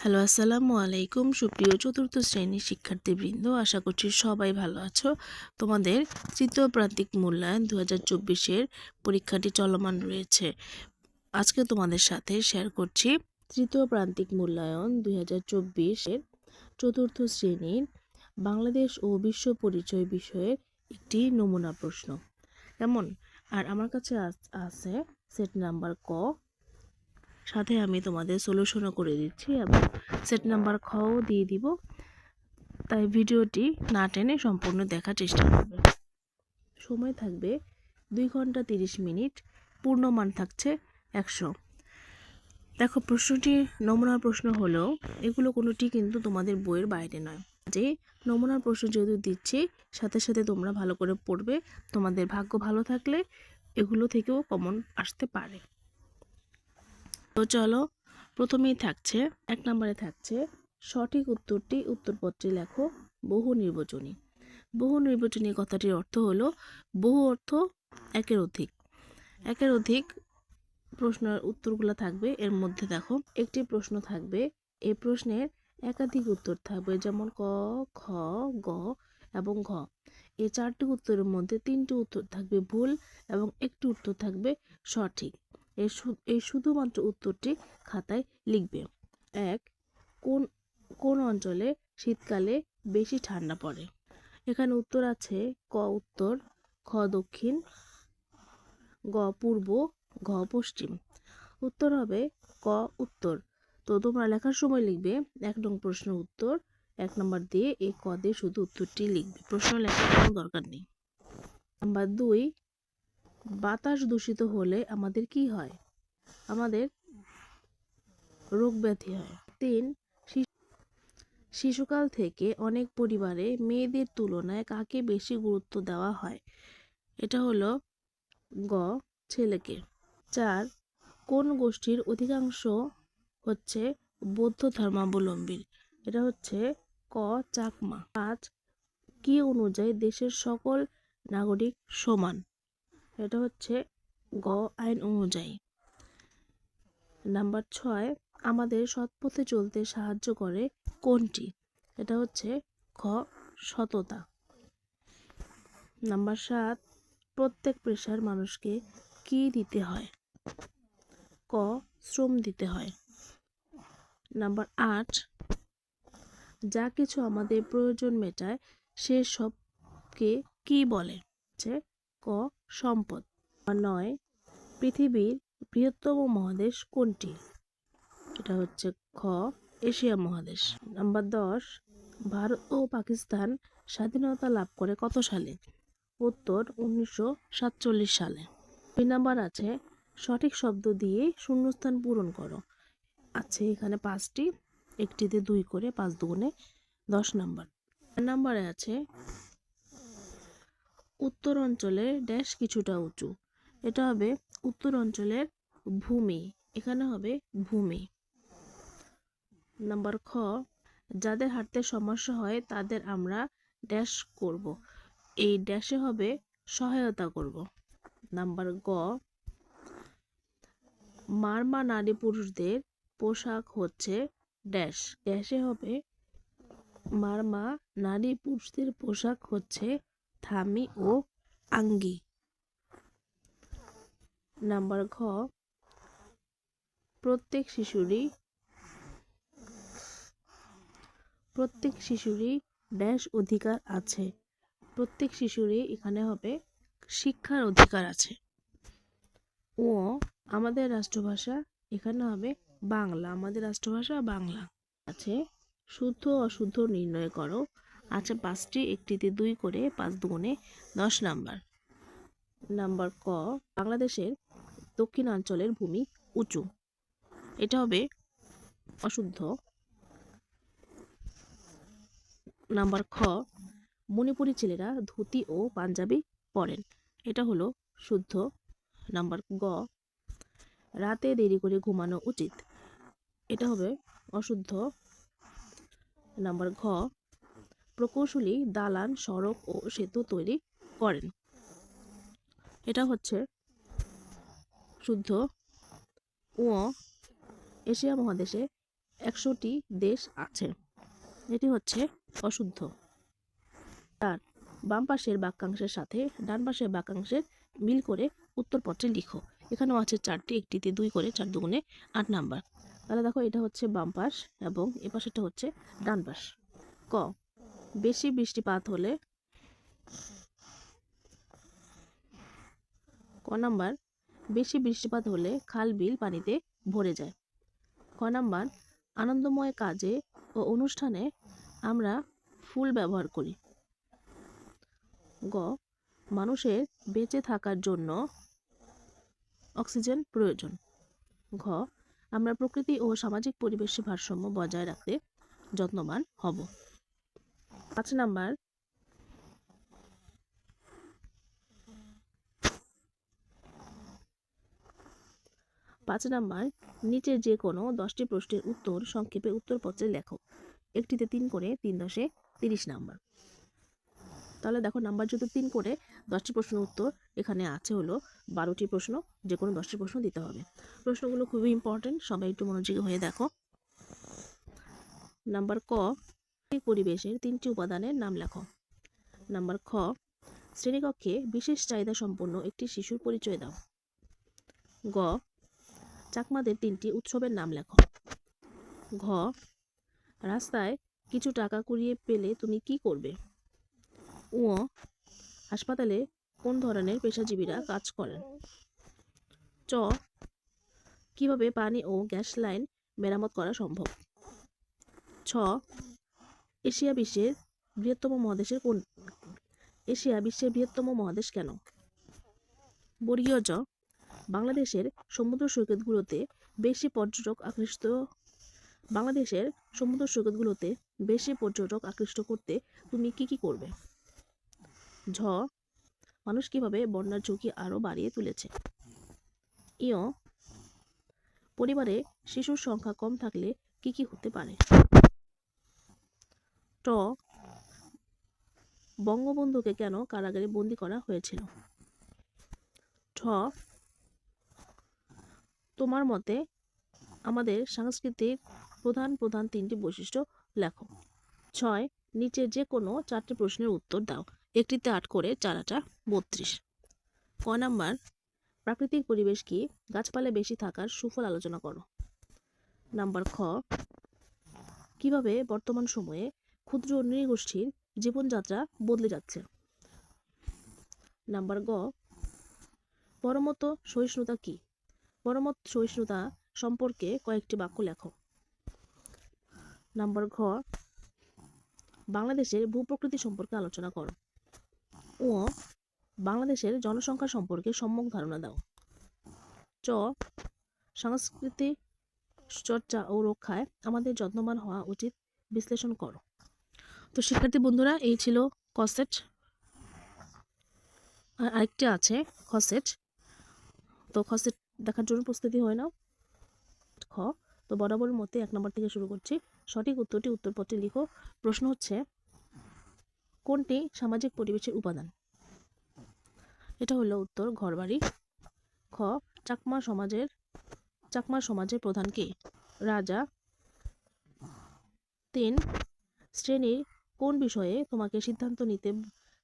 Hello, আসসালামু আলাইকুম। সুপ্রিয় চতুর্থ শ্রেণির শিক্ষার্থীবৃন্দ, আশা করছি সবাই ভালো আছো। তোমাদের তৃতীয় প্রান্তিক মূল্যায়ন দু হাজার চব্বিশের পরীক্ষাটি চলমান রয়েছে। আজকে তোমাদের সাথে শেয়ার করছি তৃতীয় প্রান্তিক মূল্যায়ন দুই হাজার চব্বিশের চতুর্থ শ্রেণির বাংলাদেশ ও বিশ্ব পরিচয় বিষয়ের একটি নমুনা প্রশ্ন। কেমন? আর আমার কাছে আছে সেট নাম্বার ক সাথে আমি তোমাদের সলিউশনও করে দিচ্ছি এবং সেট নাম্বার খও দিয়ে দিব। তাই ভিডিওটি না টেনে সম্পূর্ণ দেখার চেষ্টা করবে। সময় থাকবে দুই ঘণ্টা তিরিশ মিনিট, পূর্ণমান থাকছে একশো। দেখো, প্রশ্নটি নমুনার প্রশ্ন হলেও এগুলো কোনোটি কিন্তু তোমাদের বইয়ের বাইরে নয়। যে নমুনার প্রশ্ন যেহেতু দিচ্ছি, সাথে সাথে তোমরা ভালো করে পড়বে, তোমাদের ভাগ্য ভালো থাকলে এগুলো থেকেও কমন আসতে পারে। তো চলো, প্রথমেই থাকছে, এক নম্বরে থাকছে, সঠিক উত্তরটি উত্তরপত্রে লেখো, বহু নির্বাচনী। বহু নির্বাচনী কথাটির অর্থ হলো, বহু অর্থ একের অধিক। একের অধিক প্রশ্নের উত্তরগুলো থাকবে, এর মধ্যে দেখো, একটি প্রশ্ন থাকবে এই প্রশ্নের একাধিক উত্তর থাকবে, যেমন ক, খ, গ এবং ঘ। এই চারটি উত্তরের মধ্যে তিনটি উত্তর থাকবে ভুল এবং একটি উত্তর থাকবে সঠিক। এই শুধুমাত্র উত্তরটি খাতায় লিখবে। এক, কোন কোন অঞ্চলে শীতকালে বেশি ঠান্ডা পড়ে? এখানে উত্তর আছে ক উত্তর, খ দক্ষিণ, গ পূর্ব, ঘ পশ্চিম। উত্তর হবে ক উত্তর। তো তোমরা লেখার সময় লিখবে এক নং প্রশ্ন উত্তর, এক নম্বর দিয়ে এই ক দিয়ে শুধু উত্তরটি লিখবে। প্রশ্ন লেখার কোনো দরকার নেই। নাম্বার দুই বাতাস দূষিত হলে আমাদের কি হয়? আমাদের রোগ ব্যাধি হয়। তিন শিশুকাল থেকে অনেক পরিবারে মেয়েদের তুলনায় কাকে বেশি গুরুত্ব দেওয়া হয়? এটা হলো গ, ছেলেকে। চার, কোন গোষ্ঠীর অধিকাংশ হচ্ছে বৌদ্ধ ধর্মাবলম্বী এটা হচ্ছে ক, চাকমা। পাঁচ, কি অনুযায়ী দেশের সকল নাগরিক সমান? এটা হচ্ছে গ আইন অনুযায়ী। নাম্বার ছয়, আমাদের সৎপথে চলতে সাহায্য করে কোনটি? এটা হচ্ছে খ সততা। নাম্বার সাত, প্রত্যেক পেশার মানুষকে কি দিতে হয়? ক, শ্রম দিতে হয়। নাম্বার আট, যা কিছু আমাদের প্রয়োজন মেটায়, সে সবকে কি বলে? হচ্ছে ক সম্পদ। নয়, পৃথিবীর বৃহত্তম মহাদেশ কোনটি? এটা হচ্ছে খ, এশিয়া মহাদেশ। নাম্বার দশ, ভারত ও পাকিস্তান স্বাধীনতা লাভ করে কত সালে? উত্তর, উনিশশো সাতচল্লিশ সালে। দুই নাম্বার আছে, সঠিক শব্দ দিয়ে শূন্যস্থান পূরণ করো। আছে এখানে পাঁচটি, একটিতে দুই করে পাঁচ দুগুণে দশ নাম্বার। নাম্বারে আছে উত্তর অঞ্চলে ড্যাশ কিছুটা উঁচু। এটা হবে উত্তর অঞ্চলের ভূমি। এখানে হবে ভূমি। নাম্বার খ, যাদের হাঁটতে সমস্যা হয় তাদের আমরা ড্যাশ করব। এই ড্যাশে হবে সহায়তা করব। নাম্বার গ, মারমা নারী পুরুষদের পোশাক হচ্ছে ড্যাশ ড্যাশে হবে মারমা নারী পুরুষদের পোশাক হচ্ছে থামি ও আঙ্গি। নাম্বার ঘ, প্রত্যেক শিশুরই প্রত্যেক শিশুরই ড্যাশ অধিকার আছে। প্রত্যেক শিশুরই এখানে হবে শিক্ষার অধিকার আছে। ও, আমাদের রাষ্ট্রভাষা এখানে হবে বাংলা। আমাদের রাষ্ট্রভাষা বাংলা। আছে, শুদ্ধ অশুদ্ধ নির্ণয় করো। আছে পাঁচটি, একটিতে দুই করে পাঁচ দুগুণে দশ নাম্বার। নাম্বার ক, বাংলাদেশের দক্ষিণাঞ্চলের ভূমি উঁচু। এটা হবে অশুদ্ধ। নাম্বার খ, মণিপুরি ছেলেরা ধুতি ও পাঞ্জাবি পরেন। এটা হলো শুদ্ধ। নাম্বার গ, রাতে দেরি করে ঘুমানো উচিত। এটা হবে অশুদ্ধ। নাম্বার ঘ প্রকৌশলী দালান, সড়ক ও সেতু তৈরি করেন। এটা হচ্ছে শুদ্ধ ও এশিয়া মহাদেশে একশোটি দেশ আছে। এটি হচ্ছে অশুদ্ধ। তার বাম পাশের বাক্যাংশের সাথে ডান পাশের বাক্যাংশের মিল করে উত্তরপত্রে লিখো। এখানেও আছে চারটি, একটিতে দুই করে, চার দুগুণে আট নাম্বার। তাহলে দেখো এটা হচ্ছে বাম পাশ এবং এ পাশেরটা হচ্ছে ডান পাশ। ক বেশি বৃষ্টিপাত হলে ক নাম্বার, বেশি বৃষ্টিপাত হলে খাল, বিল পানিতে ভরে যায়। ক নাম্বার, আনন্দময় কাজে ও অনুষ্ঠানে আমরা ফুল ব্যবহার করি। গ, মানুষের বেঁচে থাকার জন্য অক্সিজেন প্রয়োজন। ঘ, আমরা প্রকৃতি ও সামাজিক পরিবেশের ভারসাম্য বজায় রাখতে যত্নবান হব। পাঁচ নাম্বার। পাঁচ নাম্বার নিচে যে কোনো দশটি প্রশ্নের উত্তর সংক্ষেপে উত্তরপত্রে লেখো। একটিতে তিন করে, তিন দশে তিরিশ নাম্বার। তাহলে দেখো নাম্বার যদি তিন করে, দশটি প্রশ্নের উত্তর এখানে আছে হলো বারোটি প্রশ্ন, যে কোনো দশটি প্রশ্ন দিতে হবে। প্রশ্নগুলো খুবই ইম্পর্টেন্ট সবাই একটু মনোযোগী হয়ে দেখো। নাম্বার ক পরিবেশের তিনটি উপাদানের নাম লেখো। নাম্বার খ, শ্রেণীকক্ষে বিশেষ চাহিদা সম্পন্ন একটি শিশুর পরিচয় দাও। গ, চাকমাদের তিনটি উৎসবের নাম লেখো। ঘ, রাস্তায় কিছু টাকা কুড়িয়ে পেলে তুমি কি করবে? ও হাসপাতালে কোন ধরনের পেশাজীবীরা কাজ করেন? চ, কীভাবে পানি ও গ্যাস লাইন মেরামত করা সম্ভব? ছ এশিয়া বিশ্বের বৃহত্তম মহাদেশের কোন এশিয়া বিশ্বের বৃহত্তম মহাদেশ কেন? বর্গীয় জ, বাংলাদেশের সমুদ্র সৈকতগুলোতে বেশি পর্যটক আকৃষ্ট, বাংলাদেশের সমুদ্র সৈকতগুলোতে বেশি পর্যটক আকৃষ্ট করতে তুমি কি কি করবে? ঝ, মানুষ কীভাবে বন্যার ঝুঁকি আরও বাড়িয়ে তুলেছে? ইয় পরিবারে শিশুর সংখ্যা কম থাকলে কি কি হতে পারে? ট বঙ্গবন্ধুকে কেন কারাগারে বন্দি করা হয়েছিল? ঠ, তোমার মতে আমাদের সাংস্কৃতিক প্রধান প্রধান তিনটি বৈশিষ্ট্য লেখো। ছয়, নিচে যে কোনো চারটি প্রশ্নের উত্তর দাও। একটিতে আট করে চারাটা বত্রিশ। ক নাম্বার, প্রাকৃতিক পরিবেশ কি? গাছপালা বেশি থাকার সুফল আলোচনা করো। নাম্বার খ, কীভাবে বর্তমান সময়ে ক্ষুদ্র নৃগোষ্ঠীর জীবনযাত্রা বদলে যাচ্ছে। নাম্বার গ, পরমত সহিষ্ণুতা কি? পরমত সহিষ্ণুতা সম্পর্কে কয়েকটি বাক্য লেখো। নাম্বার ঘ, বাংলাদেশের ভূপ্রকৃতি সম্পর্কে আলোচনা করো। ও বাংলাদেশের জনসংখ্যা সম্পর্কে সম্যক ধারণা দাও। চ, সাংস্কৃতিক চর্চা ও রক্ষায় আমাদের যত্নবান হওয়া উচিত বিশ্লেষণ করো। তো শিক্ষার্থী বন্ধুরা, এই ছিল কসেট। আর আরেকটি আছে খসেট তো খসেট দেখার জন্য প্রস্তুতি হয় না। খ, তো বরাবর মতে এক নম্বর থেকে শুরু করছি। সঠিক উত্তরটি উত্তরপত্রে লিখো। প্রশ্ন হচ্ছে, কোনটি সামাজিক পরিবেশের উপাদান? এটা হলো উত্তর, ঘরবাড়ি। খ, চাকমা সমাজের চাকমা সমাজের প্রধান কে? রাজা। তিন, শ্রেণির কোন বিষয়ে তোমাকে সিদ্ধান্ত নিতে,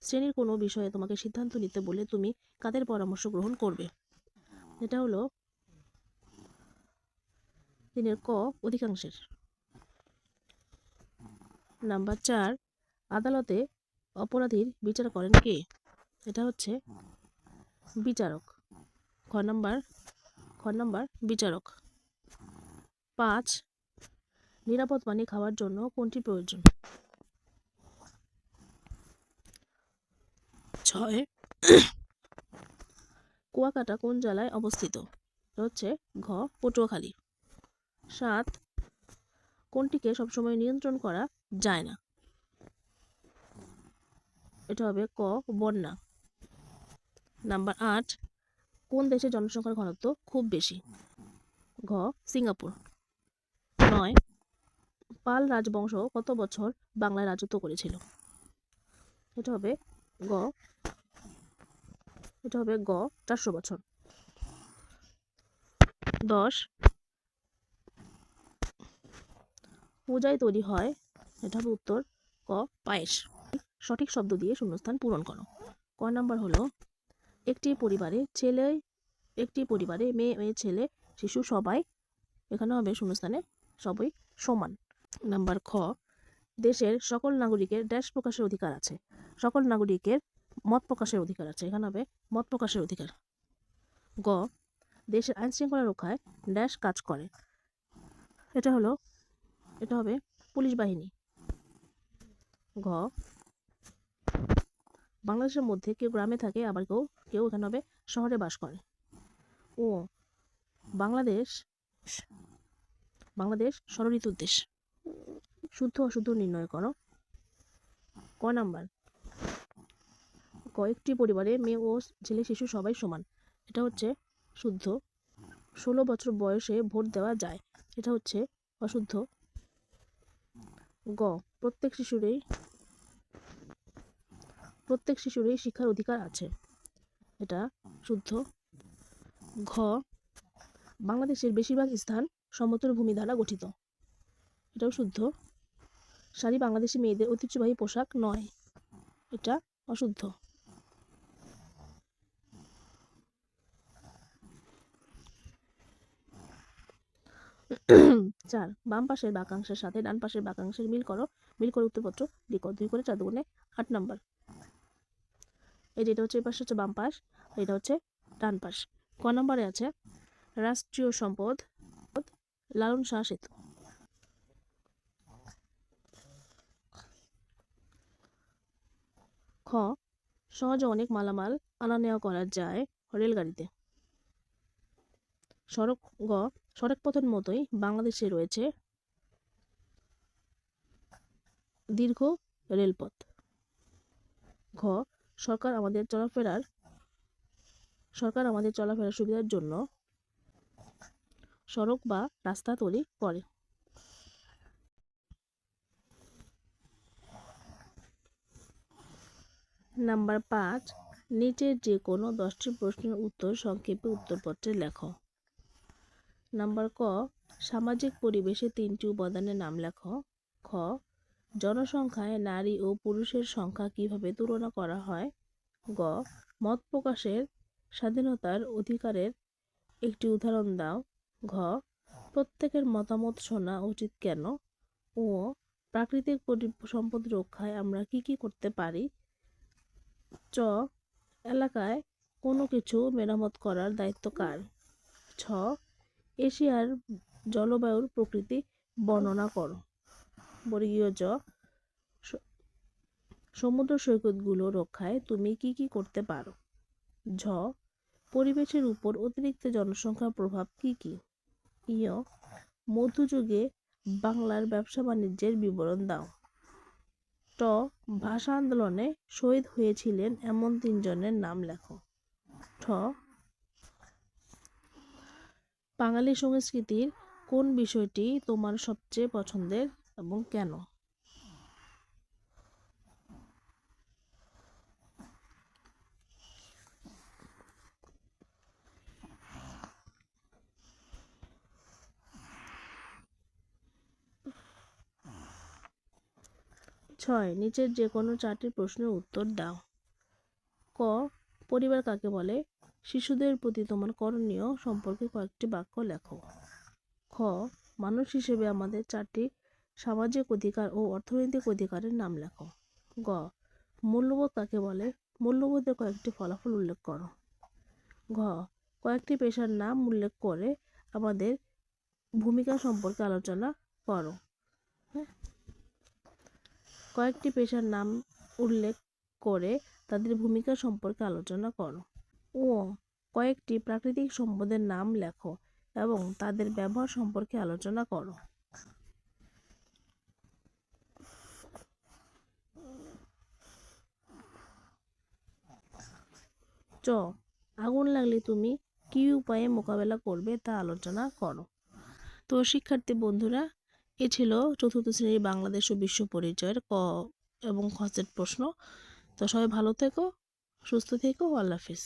শ্রেণির কোনো বিষয়ে তোমাকে সিদ্ধান্ত নিতে বলে তুমি কাদের পরামর্শ গ্রহণ করবে? এটা হলো তিনের ক অধিকাংশের। নাম্বার চার, আদালতে অপরাধীর বিচার করেন কে? এটা হচ্ছে বিচারক। খ নাম্বার খ নাম্বার বিচারক। পাঁচ, নিরাপদ পানি খাওয়ার জন্য কোনটি প্রয়োজন? ছয়। কুয়াকাটা কোন জেলায় অবস্থিত? হচ্ছে ঘ, পটুয়াখালী। সাত, কোনটিকে সবসময় নিয়ন্ত্রণ করা যায় না? এটা হবে ক, বন্যা। নাম্বার আট, কোন দেশের জনসংখ্যার ঘনত্ব খুব বেশি? ঘ, সিঙ্গাপুর। নয়, পাল রাজবংশ কত বছর বাংলায় রাজত্ব করেছিল? এটা হবে গ এটা হবে গ, চারশো বছর। দশ। পূজায় তৈরি হয়, এটা হবে উত্তর, ক, পায়েস। সঠিক শব্দ দিয়ে শূন্যস্থান পূরণ করো। ক নাম্বার হলো, একটি পরিবারে ছেলে, একটি পরিবারে মেয়ে মেয়ে, ছেলে, শিশু, সবাই, এখানে হবে শূন্যস্থানে সবই সমান। নাম্বার খ, দেশের সকল নাগরিকের ড্যাশ প্রকাশের অধিকার আছে। সকল নাগরিকের মত প্রকাশের অধিকার আছে। এখানে হবে মত প্রকাশের অধিকার। গ, দেশের আইন শৃঙ্খলা রক্ষায় ড্যাশ কাজ করে। এটা হলো, এটা হবে পুলিশ বাহিনী। ঘ, বাংলাদেশের মধ্যে কেউ গ্রামে থাকে, আবার কেউ কেউ এখানে হবে শহরে বাস করে। ও, বাংলাদেশ বাংলাদেশ ষড়ঋতুর দেশ শুদ্ধ অশুদ্ধ নির্ণয় করো। ক নাম্বার কয়েকটি পরিবারে মেয়ে ও ছেলে শিশু সবাই সমান। এটা হচ্ছে শুদ্ধ। ষোলো বছর বয়সে ভোট দেওয়া যায়। এটা হচ্ছে অশুদ্ধ। গ, প্রত্যেক শিশুরই প্রত্যেক শিশুরই শিক্ষার অধিকার আছে। এটা শুদ্ধ। ঘ, বাংলাদেশের বেশিরভাগ স্থান সমতল ভূমি দ্বারা গঠিত। এটাও শুদ্ধ। শাড়ি বাংলাদেশি মেয়েদের ঐতিহ্যবাহী পোশাক নয়। এটা অশুদ্ধ। চার, বাম পাশের বাকাংশের সাথে ডান পাশের বাকাংশের মিল করো, মিল করে উত্তরপত্র লিখো, দুই করে চার দুগুণে আট নম্বর। এই যেটা হচ্ছে এই পাশে হচ্ছে বাম পাশ এটা হচ্ছে ডান পাশ। ক নম্বরে আছে, রাষ্ট্রীয় সম্পদ, লালন শাহ সেতু। খ, সহজে অনেক মালামাল আনা নেওয়া করা যায় রেলগাড়িতে। সড়ক গ সড়ক পথের মতোই বাংলাদেশে রয়েছে দীর্ঘ রেলপথ। ঘ, সরকার আমাদের চলাফেরার, সরকার আমাদের চলাফেরার সুবিধার জন্য সড়ক বা রাস্তা তৈরি করে। নাম্বার পাঁচ, নিচের যে কোনো দশটি প্রশ্নের উত্তর সংক্ষেপে উত্তরপত্রে লেখো। নাম্বার ক, সামাজিক পরিবেশে তিনটি উপাদানের নাম লেখ। খ, জনসংখ্যায় নারী ও পুরুষের সংখ্যা কীভাবে তুলনা করা হয়? গ, মত প্রকাশের স্বাধীনতার অধিকারের একটি উদাহরণ দাও। ঘ, প্রত্যেকের মতামত শোনা উচিত কেন? ও প্রাকৃতিক সম্পদ রক্ষায় আমরা কি কি করতে পারি? চ, এলাকায় কোনো কিছু মেরামত করার দায়িত্ব কার? ছ এশিয়ার জলবায়ুর প্রকৃতি বর্ণনা করো। বর্গীয় জ সমুদ্র সৈকতগুলো রক্ষায় তুমি কি কি করতে পারো? ঝ, পরিবেশের উপর অতিরিক্ত জনসংখ্যার প্রভাব কি কি? ইয় মধ্যযুগে বাংলার ব্যবসা বাণিজ্যের বিবরণ দাও। ট, ভাষা আন্দোলনে শহীদ হয়েছিলেন এমন তিনজনের নাম লেখো। ঠ বাঙালি সংস্কৃতির কোন বিষয়টি তোমার সবচেয়ে পছন্দের এবং কেন? ছয়, নিচের যে কোনো চারটি প্রশ্নের উত্তর দাও। ক, পরিবার কাকে বলে? শিশুদের প্রতি তোমার করণীয় সম্পর্কে কয়েকটি বাক্য লেখো। খ, মানুষ হিসেবে আমাদের চারটি সামাজিক অধিকার ও অর্থনৈতিক অধিকারের নাম লেখো। গ, মূল্যবোধ কাকে বলে? মূল্যবোধের কয়েকটি ফলাফল উল্লেখ করো। ঘ, কয়েকটি পেশার নাম উল্লেখ করে আমাদের ভূমিকা সম্পর্কে আলোচনা করো। হ্যাঁ? কয়েকটি পেশার নাম উল্লেখ করে তাদের ভূমিকা সম্পর্কে আলোচনা করো। ও কয়েকটি প্রাকৃতিক সম্পদের নাম লেখো এবং তাদের ব্যবহার সম্পর্কে আলোচনা করো। চ, আগুন লাগলে তুমি কী উপায়ে মোকাবেলা করবে তা আলোচনা করো। তো শিক্ষার্থী বন্ধুরা, এ ছিল চতুর্থ শ্রেণির বাংলাদেশ ও বিশ্ব পরিচয়ের ক এবং খসের প্রশ্ন। তো সবাই ভালো থেকো, সুস্থ থেকো, আল্লাহ হাফিজ।